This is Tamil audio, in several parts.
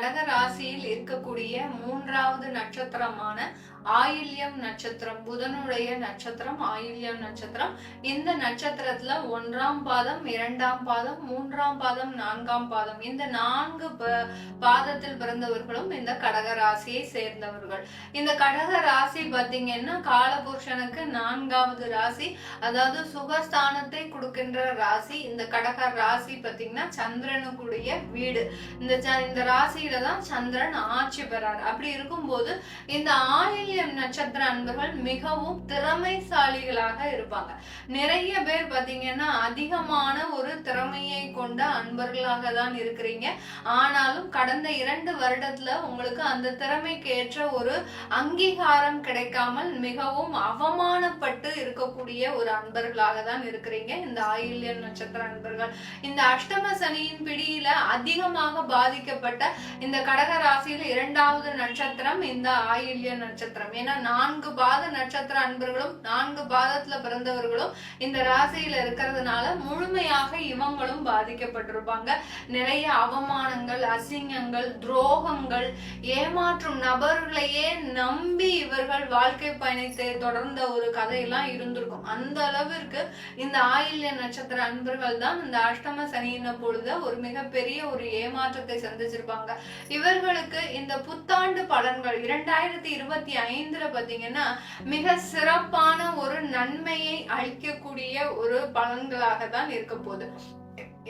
கடக ராசியில் இருக்கக்கூடிய மூன்றாவது நட்சத்திரமான ஆயில்யம் நட்சத்திரம் புதனுடைய நட்சத்திரம் ஆயில்யம் நட்சத்திரம். இந்த நட்சத்திரத்துல ஒன்றாம் பாதம் இரண்டாம் பாதம் மூன்றாம் பாதம் நான்காம் பாதம். இந்த நான்கு பாதத்தில் பிறந்தவர்களும் இந்த கடக ராசியை சேர்ந்தவர்கள். இந்த கடக ராசி பார்த்தீங்கன்னா காலபுருஷனுக்கு நான்காவது ராசி அதாவது சுகஸ்தானத்தை கொடுக்கின்ற ராசி. இந்த கடக ராசி பாத்தீங்கன்னா சந்திரனுக்குடைய வீடு. இந்த ச- இந்த ராசியில தான் சந்திரன் ஆட்சி பெறார். அப்படி இருக்கும்போது இந்த ஆயில்யம் நட்சத்திர அன்பர்கள் மிகவும் திறமைசாலிகளாக இருப்பாங்க. நிறைய பேர் பாத்தீங்கன்னா அதிகமான ஒரு திறமையை கொண்ட அன்பர்களாக தான் இருக்கிறீங்க. ஆனாலும் கடந்த இரண்டு வருடத்துல உங்களுக்கு அந்த திறமைக்கு ஏற்ற ஒரு அங்கீகாரம் கிடைக்காமல் மிகவும் அவமானப்பட்டு இருக்கக்கூடிய ஒரு அன்பர்களாக தான் இருக்கிறீங்க. இந்த ஆயில்யம் நட்சத்திர அன்பர்கள். இந்த அஷ்டம சனியின் பிடியில அதிகமாக பாதிக்கப்பட்ட இந்த கடக ராசியில இரண்டாவது நட்சத்திரம் இந்த ஆயில்ய நட்சத்திரம். ஏன்னா நான்கு பாத நட்சத்திர அன்பர்களும் நான்கு பாதத்துல பிறந்தவர்களும் இந்த ராசியில இருக்கிறதுனால முழுமையாக இவங்களும் பாதிக்கப்பட்டிருப்பாங்க. நிறைய அவமானங்கள் அசிங்கங்கள் துரோகங்கள் ஏமாற்றும் நபர்களையே நம்பி இவர்கள் வாழ்க்கை பயணத்தை தொடர்ந்த ஒரு கதையெல்லாம் இருந்திருக்கும். அந்த அளவிற்கு இந்த ஆயில்ய நட்சத்திர அன்பர்கள் தான் இந்த அஷ்டம சனியின பொழுது ஒரு மிகப்பெரிய ஒரு ஏமாற்றத்தை சந்திச்சிருப்பாங்க. இவர்களுக்கு இந்த புத்தாண்டு பலன்கள் இரண்டாயிரத்தி இருபத்தி ஐந்துல பாத்தீங்கன்னா மிக சிறப்பான ஒரு நன்மையை அளிக்கக்கூடிய ஒரு பலன்களாக தான் இருக்க போகுது.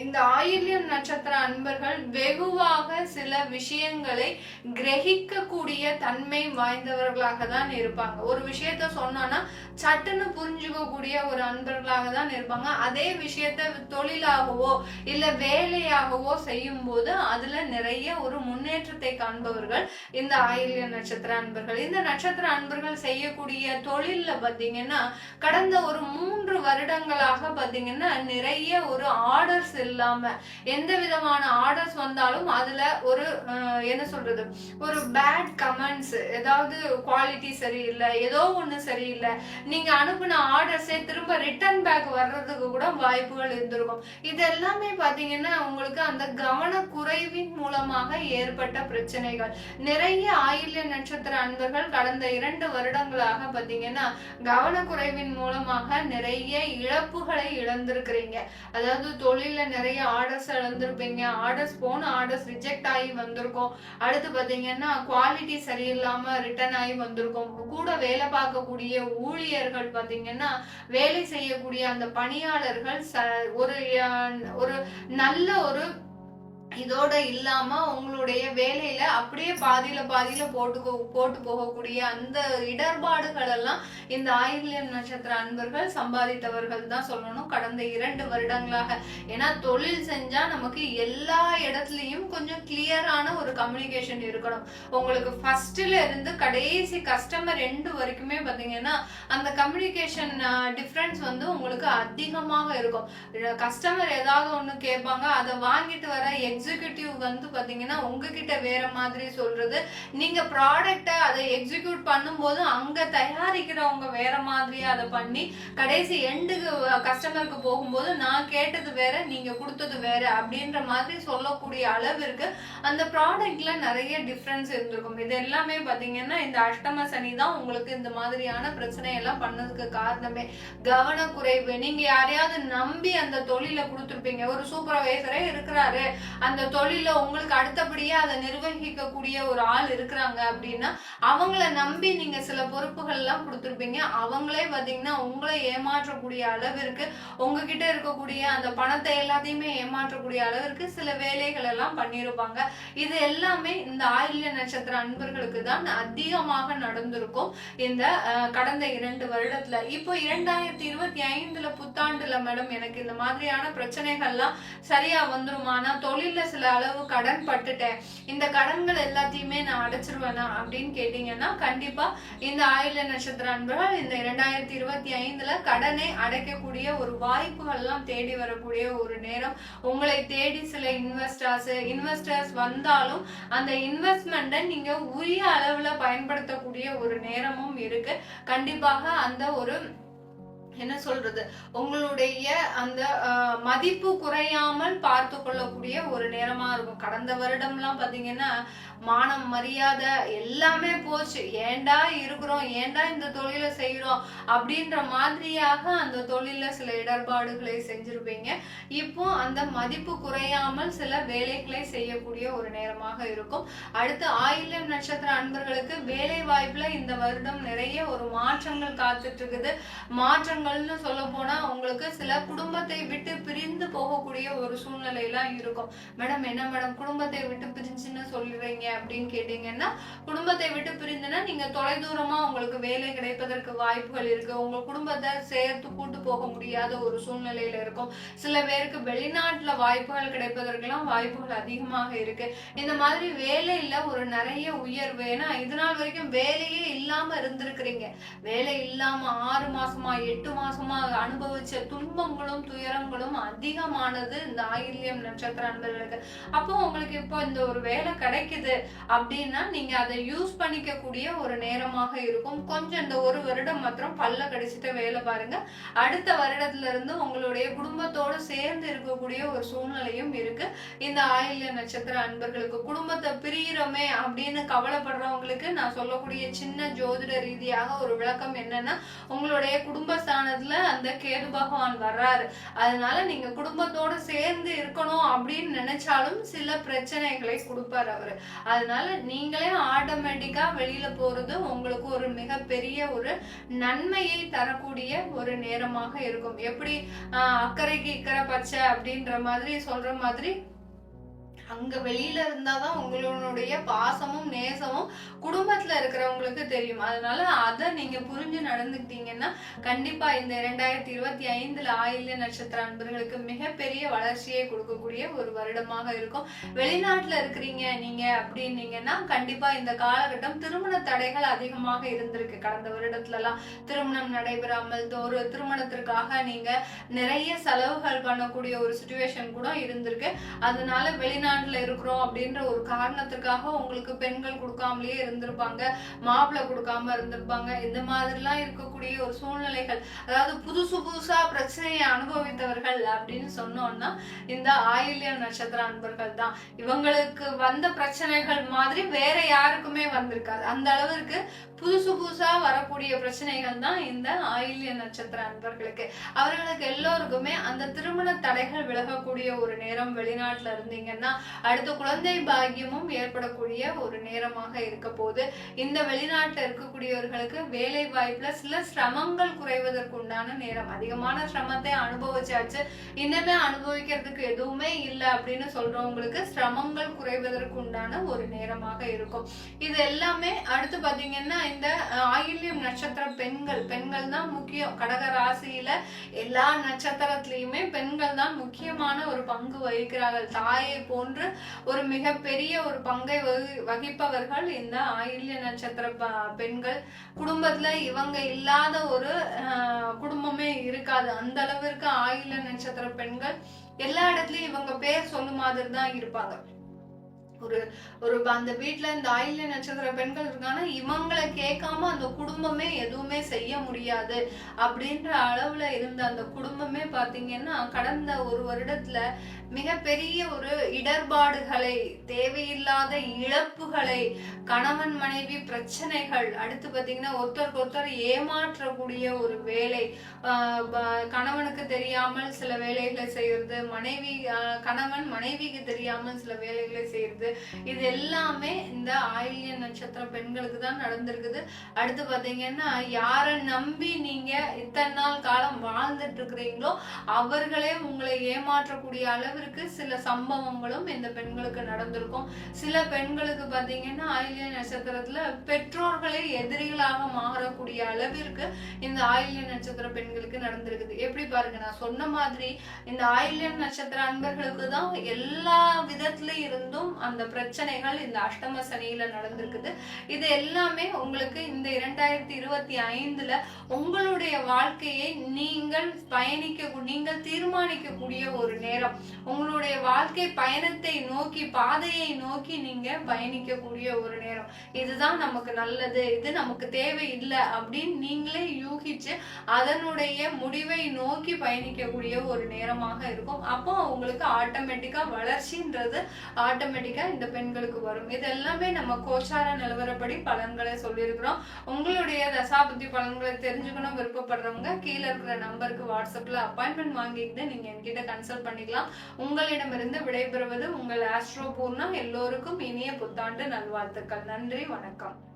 இந்த ஆயில்யம் நட்சத்திர அன்பர்கள் வெகுவாக சில விஷயங்களை கிரகிக்கக்கூடிய தன்மை வாய்ந்தவர்களாக தான் இருப்பாங்க. ஒரு விஷயத்த சொன்னோன்னா சட்டுன்னு புரிஞ்சுக்கக்கூடிய ஒரு அன்பர்களாக தான் இருப்பாங்க. அதே விஷயத்த தொழிலாகவோ இல்ல வேலையாகவோ செய்யும் போது அதுல நிறைய ஒரு முன்னேற்றத்தை காண்பவர்கள் இந்த ஆயில்ய நட்சத்திர அன்பர்கள். இந்த நட்சத்திர அன்பர்கள் செய்யக்கூடிய தொழில்ல பாத்தீங்கன்னா கடந்த ஒரு மூன்று வருடங்களாக பாத்தீங்கன்னா நிறைய ஒரு ஆர்டர்ஸ் இல்லாம எந்த விதமான ஆர்டர்ஸ் வந்தாலும் அதுல ஒரு என்ன சொல்றது ஒரு பேட் கமெண்ட்ஸ் ஏதாவது குவாலிட்டி சரியில்லை ஏதோ ஒண்ணு சரியில்லை. நீங்க அனுப்புன ஆர்டர்ஸே திரும்ப ரிட்டர்ன் பேக் வர்றதுக்கு கூட வாய்ப்புகள் இருந்திருக்கும். இது எல்லாமே பாத்தீங்கன்னா உங்களுக்கு அந்த கவன குறைவின் மூலமாக ஏற்பட்ட பிரச்சனைகள். நிறைய ஆயில்ய நட்சத்திர அன்பர்கள் கடந்த இரண்டு வருடங்களாக பாத்தீங்கன்னா கவனக்குறைவின் மூலமாக நிறைய இழப்புகளை இழந்திருக்கிறீங்க. அதாவது தொழில நிறைய ஆர்டர்ஸ் இழந்திருப்பீங்க. ஆர்டர்ஸ் போன ஆர்டர்ஸ் ரிஜெக்ட் ஆகி வந்திருக்கும். அடுத்து பார்த்தீங்கன்னா குவாலிட்டி சரியில்லாம ரிட்டர்ன் ஆகி வந்திருக்கும். கூட வேலை பார்க்கக்கூடிய ஊழியர்கள் பார்த்தீங்கன்னா வேலை செய்யக்கூடிய அந்த பணியாளர்கள் ச- ஒரு ஒரு நல்ல ஒரு இதோட இல்லாம உங்களுடைய வேலையில அப்படியே பாதியில பாதியில போட்டு போட்டு போகக்கூடிய அந்த இடர்பாடுகள் எல்லாம் இந்த ஆயில்யம் நட்சத்திர அன்பர்கள் சம்பாதித்தவர்கள் தான் சொல்லணும் கடந்த இரண்டு வருடங்களாக. ஏன்னா தொழில் செஞ்சா நமக்கு எல்லா இடத்துலயும் கொஞ்சம் கிளியரான ஒரு கம்யூனிகேஷன் இருக்கணும். உங்களுக்கு ஃபர்ஸ்ட்ல இருந்து கடைசி கஸ்டமர் ரெண்டு வரைக்குமே பாத்தீங்கன்னா அந்த கம்யூனிகேஷன் டிஃப்ரென்ஸ் வந்து உங்களுக்கு அதிகமாக இருக்கும். கஸ்டமர் ஏதாவது ஒன்று கேட்பாங்க அதை வாங்கிட்டு வர எக்ஸிக்யூட்டிவ் வந்து பாத்தீங்கன்னா உங்ககிட்ட வேற மாதிரி சொல்றது. நீங்க ப்ராடக்டை அதை எக்ஸிக்யூட் பண்ணும்போது அங்க தயாரிக்கிறவங்க வேற மாதிரியா அதை பண்ணி கடைசி எண்டுக்கு கஸ்டமருக்கு போகும்போது நான் கேட்டது வேற நீங்க கொடுத்தது வேற அப்படின்ற மாதிரி சொல்லக்கூடிய அளவிற்கு அந்த ப்ராடக்ட்ல நிறைய டிஃப்ரென்ஸ் இருந்திருக்கும். இது எல்லாமே பாத்தீங்கன்னா இந்த அஷ்டம சனி தான் உங்களுக்கு இந்த மாதிரியான பிரச்சனை எல்லாம் பண்ணதுக்கு காரணமே. கவனக்குறைவு. நீங்க யாரையாவது நம்பி அந்த தொழில கொடுத்துருப்பீங்க. ஒரு சூப்பர்வைசரே இருக்கிறாரு. அந்த தொழில உங்களுக்கு அடுத்தபடியே அதை நிர்வகிக்கக்கூடிய ஒரு ஆள் இருக்கிறாங்க அப்படின்னா அவங்கள நம்பி நீங்க சில பொறுப்புகள் எல்லாம் கொடுத்துருப்பீங்க. அவங்களே பாத்தீங்கன்னா உங்களை ஏமாற்றக்கூடிய அளவிற்கு உங்ககிட்ட இருக்கக்கூடிய அந்த பணத்தை எல்லாத்தையுமே ஏமாற்றக்கூடிய அளவிற்கு சில வேலைகள் எல்லாம் பண்ணியிருப்பாங்க. இது எல்லாமே இந்த ஆயில்ய நட்சத்திர அன்பர்களுக்கு தான் அதிகமாக நடந்திருக்கும். இந்த கடந்த இரண்டு வருடத்துல. இப்போ இரண்டாயிரத்தி இருபத்தி ஐந்துல புத்தாண்டுல மேடம் எனக்கு இந்த மாதிரியான பிரச்சனைகள்லாம் சரியா வந்துருமானா தொழில்ல சில அளவு கடன் பட்டுட்டேன். இந்த கடன்கள் எல்லாத்தையுமே நான் அடைச்சிருவேனா அப்படின்னு கேட்டீங்கன்னா கண்டிப்பா இந்த ஆயுள நட்சத்திர அன்பர்கள் இந்த இரண்டாயிரத்தி இருபத்தி ஐந்துல கடனை அடைக்கக்கூடிய ஒரு வாய்ப்புகள்லாம் தேடி வரக்கூடிய ஒரு நேரம். உங்களை தேடி சில இன்வெஸ்டர்ஸ் இன்வெஸ்டர்ஸ் வந்தாலும் அந்த இன்வெஸ்ட்மெண்ட்டை நீங்க உரிய அளவுல பயன்படுத்தக்கூடிய ஒரு நேரமும் இருக்கு. கண்டிப்பாக அந்த ஒரு என்ன சொல்றது? உங்களுடைய அந்த மதிப்பு குறையாமல் பார்த்து கொள்ளக்கூடிய ஒரு நேரமா இருக்கும். கடந்த வருடம்லாம் பாத்தீங்கன்னா மானம் மரியாதை எல்லாமே போச்சு. ஏன்டா இருக்கிறோம்? ஏன்டா இந்த தொழிலை செய்யறோம் அப்படின்ற மாதிரியாக அந்த தொழில சில இடர்பாடுகளை செஞ்சிருப்பீங்க. இப்போ அந்த மதிப்பு குறையாமல் சில வேலைகளை செய்யக்கூடிய ஒரு நேரமாக இருக்கும். அடுத்து ஆயில்யம் நட்சத்திர அன்பர்களுக்கு வேலை வாய்ப்புல இந்த வருடம் நிறைய ஒரு மாற்றங்கள் காத்துட்டு இருக்குது. மாற்றங்கள்னு சொல்ல போனா உங்களுக்கு சில குடும்பத்தை விட்டு பிரிந்து போகக்கூடிய ஒரு சூழ்நிலை எல்லாம் இருக்கும். மேடம் என்ன மேடம்? குடும்பத்தை விட்டு பிரிஞ்சுன்னு சொல்றீங்க அப்படின்னு கேட்டீங்கன்னா குடும்பத்தை விட்டு பிரிந்துன்னா நீங்க தொலைதூரமா உங்களுக்கு வேலை கிடைப்பதற்கு வாய்ப்புகள் இருக்கு. உங்க குடும்பத்தை சேர்த்து கூட்டு போக முடியாத ஒரு சூழ்நிலையில இருக்கும். சில பேருக்கு வெளிநாட்டுல வாய்ப்புகள் கிடைப்பதற்கெல்லாம் வாய்ப்புகள் அதிகமாக இருக்கு. இந்த மாதிரி வேலையில ஒரு நிறைய உயர்வு. ஏன்னா இது நாள் வரைக்கும் வேலையே இல்லாம இருந்திருக்கிறீங்க. வேலை இல்லாம ஆறு மாசமா எட்டு மாசமா அனுபவிச்ச துன்பங்களும் துயரங்களும் அதிகமானது இந்த ஆயில்யம் நட்சத்திர அன்பர்களுக்கு. அப்போ உங்களுக்கு இப்போ இந்த ஒரு வேலை கிடைக்குது அப்படின்னா நீங்க அதை யூஸ் பண்ணிக்க கூடிய ஒரு நேரமாக இருக்கும். கொஞ்சம் இந்த ஒரு வருடம் மாத்திரம் பல்ல கடிச்சிட்டு வேலை பாருங்க. அடுத்த வருடத்துல இருந்து உங்களுடைய குடும்பத்தோடு சேர்ந்து இருக்கக்கூடிய ஒரு சூழ்நிலையும் இருக்கு. இந்த ஆயில்ய நட்சத்திர அன்பர்களுக்கு குடும்பத்தை பிரியிறோமே அப்படின்னு கவலைப்படுறவங்களுக்கு நான் சொல்லக்கூடிய சின்ன ஜோதிட ரீதியாக ஒரு விளக்கம் என்னன்னா உங்களுடைய ஸ்தானத்துல அந்த கேது பகவான் வர்றாரு. அதனால நீங்க குடும்பத்தோட சேர்ந்து இருக்கணும் அப்படின்னு நினைச்சாலும் சில பிரச்சனைகளை கொடுப்பாரு அவரு. அதனால நீங்களே ஆட்டோமேட்டிக்கா வெளியில போறது உங்களுக்கு ஒரு மிகப்பெரிய ஒரு நன்மையை தரக்கூடிய ஒரு நேரமாக இருக்கும். எப்படி அக்கறைக்கு இக்கரை பச்சை அப்படின்ற மாதிரி சொல்ற மாதிரி அங்க வெளியில இருந்தாதான் உங்களுடைய பாசமும் நேசமும் குடும்பத்துல இருக்கிறவங்களுக்கு தெரியும். அதனால அதை நீங்க புரிஞ்சு நடந்துக்கிட்டீங்கன்னா கண்டிப்பா இந்த இரண்டாயிரத்தி இருபத்தி ஐந்துல ஆயில்ய நட்சத்திர அன்பர்களுக்கு மிகப்பெரிய வளர்ச்சியை கொடுக்கக்கூடிய ஒரு வருடமாக இருக்கும். வெளிநாட்டுல இருக்கிறீங்க நீங்க அப்படின்னீங்கன்னா கண்டிப்பா இந்த காலகட்டம் திருமண தடைகள் அதிகமாக இருந்திருக்கு. கடந்த வருடத்துல எல்லாம் திருமணம் நடைபெறாமல் ஒரு திருமணத்திற்காக நீங்க நிறைய செலவுகள் பண்ணக்கூடிய ஒரு சுச்சுவேஷன் கூட இருந்திருக்கு. அதனால வெளிநாட்டுல இருக்கிறோம் அப்படின்ற ஒரு காரணத்துக்காக உங்களுக்கு பெண்கள் கொடுக்காமலேயே இருந்திருப்பாங்க மாப்பிள்ளை கொடுக்காம இருந்திருப்பாங்க. இந்த மாதிரிலாம் இருக்கக்கூடிய ஒரு சூழ்நிலைகள். அதாவது புதுசு புதுசா பிரச்சனையை அனுபவித்தவர்கள் அப்படின்னு சொன்னோம்னா இந்த ஆயில்ய நட்சத்திர அன்பர்கள் தான். இவங்களுக்கு வந்த பிரச்சனைகள் மாதிரி வேற யாருக்குமே வந்திருக்காது. அந்த அளவிற்கு புதுசு புதுசா வரக்கூடிய பிரச்சனைகள் தான் இந்த ஆயில்ய நட்சத்திர அன்பர்களுக்கு. அவர்களுக்கு எல்லோருக்குமே அந்த திருமண தடைகள் விலகக்கூடிய ஒரு நேரம் வெளிநாட்டுல இருந்தீங்கன்னா அடுத்த குழந்தை பாக்கியமும் ஏற்படக்கூடிய ஒரு நேரமாக இருக்க போது இந்த வெளிநாட்டில் இருக்கக்கூடியவர்களுக்கு வேலை வாய்ப்புல சில சிரமங்கள் குறைவதற்கு உண்டான நேரம். அதிகமான சிரமத்தை அனுபவிச்சாச்சு. இன்னமே அனுபவிக்கிறதுக்கு எதுவுமே இல்லை அப்படின்னு சொல்றவங்களுக்கு சிரமங்கள் குறைவதற்கு உண்டான ஒரு நேரமாக இருக்கும். இது எல்லாமே அடுத்து பாத்தீங்கன்னா இந்த ஆயில்யம் நட்சத்திர பெண்கள். பெண்கள் தான் முக்கியம். கடக ராசியில எல்லா நட்சத்திரத்திலயுமே பெண்கள் தான் முக்கியமான ஒரு பங்கு வகிக்கிறார்கள். தாயை போன்ற ஒரு மிகப்பெரிய ஒரு பங்கை வகி- வகிப்பவர்கள் இந்த ஆயில்ய நட்சத்திர பெண்கள். குடும்பத்துல இவங்க இல்லாத ஒரு குடும்பமே இருக்காது. அந்த அளவிற்கு ஆயில்ய நட்சத்திர பெண்கள் எல்லா இடத்துலயும் இவங்க பேர் சொல்லும் மாதிரி தான் இருப்பாங்க. ஒரு ஒரு அந்த வீட்டில் இந்த ஆயில்ய நட்சத்திர பெண்கள் இருக்காங்கன்னா இவங்களை கேட்காம அந்த குடும்பமே எதுவுமே செய்ய முடியாது. அப்படின்ற அளவில் இருந்த அந்த குடும்பமே பார்த்தீங்கன்னா கடந்த ஒரு வருடத்துல மிகப்பெரிய ஒரு இடர்பாடுகளை தேவையில்லாத இழப்புகளை கணவன் மனைவி பிரச்சனைகள் அடுத்து பார்த்தீங்கன்னா ஒருத்தருக்கு ஒருத்தர் ஏமாற்றக்கூடிய ஒரு வேலை. ப- கணவனுக்கு தெரியாமல் சில வேலைகளை செய்யறது மனைவி கணவன் மனைவிக்கு தெரியாமல் சில வேலைகளை செய்யறது இது எல்லாமே இந்த நட்சத்திர பெண்களுக்கு தான் நடந்திருக்குது. அடுத்து பாத்தீங்கன்னா யாரை நம்பி நீங்க இத்தனை நாள் காலம் வாழ்ந்துட்டு இருக்கிறீங்களோ அவர்களே உங்களை ஏமாற்றக்கூடிய அளவிற்கு சில சம்பவங்களும் இந்த பெண்களுக்கு நடந்திருக்கும். சில பெண்களுக்கு பார்த்தீங்கன்னா ஆயிலிய நட்சத்திரத்துல பெற்றோர்களே எதிரிகளாக மாறக்கூடிய அளவிற்கு இந்த ஆயில்ய நட்சத்திர பெண்களுக்கு நடந்திருக்குது. எப்படி பாருங்க நான் சொன்ன மாதிரி இந்த ஆயில்யம் நட்சத்திர அன்பர்களுக்கு தான் எல்லா விதத்துல இருந்தும் அந்த பிரச்சனைகள் இந்த அஷ்டம சனியில நடந்திருக்குது. இது எல்லாமே உங்களுக்கு இந்த இரண்டாயிரத்தி இருபத்தி ஐந்துல உங்களுடைய வாழ்க்கையை நீங்கள் பயணிக்க நீங்கள் தீர்மானிக்கக்கூடிய ஒரு நேரம். உங்களுடைய வாழ்க்கை பயணத்தை நோக்கி பாதையை நோக்கி நீங்க பயணிக்கக்கூடிய ஒரு நேரம். இதுதான் நமக்கு நல்லது. இது நமக்கு தேவை இல்லை அப்படின்னு நீங்களே யூகிச்சு அதனுடைய முடிவை நோக்கி பயணிக்கக்கூடிய ஒரு நேரமாக இருக்கும். அப்போ உங்களுக்கு ஆட்டோமேட்டிக்கா வளர்ச்சின்றது ஆட்டோமேட்டிக்கா இந்த பெண்களுக்கு வரும். இது எல்லாமே நம்ம கோச்சார நிலவரப்படி பலன்களை சொல்லியிருக்கிறோம். உங்களுடைய தசாபுத்தி பலன்களை தெரிஞ்சுக்கணும் விருப்பப்படுறவங்க கீழே இருக்கிற நம்பருக்கு வாட்ஸ்அப்ல அப்பாயின்மெண்ட் வாங்கிட்டு நீங்க என்கிட்ட கன்சல்ட் பண்ணிக்கலாம். உங்களிடமிருந்து விடைபெறுவது உங்கள் ஆஸ்ட்ரோ பூர்ணம் எல்லோருக்கும் இனிய புத்தாண்டு நல்வாழ்த்துக்கள். நன்றி வணக்கம்.